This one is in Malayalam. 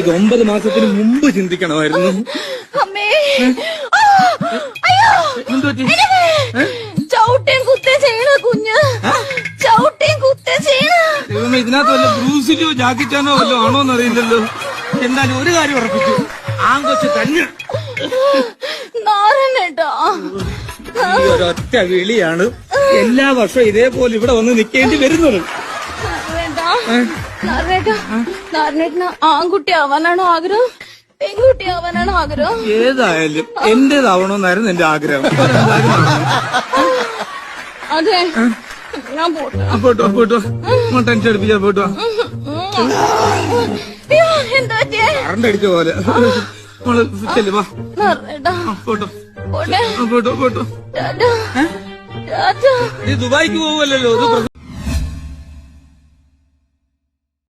ഇത് ഒമ്പത് മാസത്തിന് മുമ്പ് ചിന്തിക്കണമായിരുന്നു. അമ്മേ? ചവിട്ടേം കുത്തേ ചെയ്യണ കുഞ്ഞ്. ചവിട്ടേം കുത്തേ ചെയ്യണ. ഇതിനകത്ത് വല്ല ബ്രൂസിലോ ജാക്കിച്ചാനോ വല്ലോ ആണോന്ന് അറിയില്ലല്ലോ. എന്തായാലും ഒരു കാര്യം ഉറപ്പിച്ചു ആങ്കൊച്ച് തന്നെ. നാരനേട്ടാ ഈ ഒരൊറ്റ വിളിയാണ് എല്ലാ വർഷവും ഇതേപോലെ ഇവിടെ വന്ന് നിൽക്കേണ്ടി വരുന്നത്. ആൺകുട്ടി ആവാനാണോ ആഗ്രഹം? പെൺകുട്ടി ആവാനാണോ ആഗ്രഹം? ഏതായാലും എന്റേതാവണമെന്നായിരുന്നു എന്റെ ആഗ്രഹം. അതെ. ഞാൻ പോട്ടെ പോട്ടോ ടെൻഷൻ അടിപ്പിച്ചാ പോട്ടോ എന്താ കറണ്ട് അടിച്ച പോലെ. ചെല്ലു വാ. പോട്ടോ. പോട്ടെ ദുബായിക്ക് പോവല്ലോ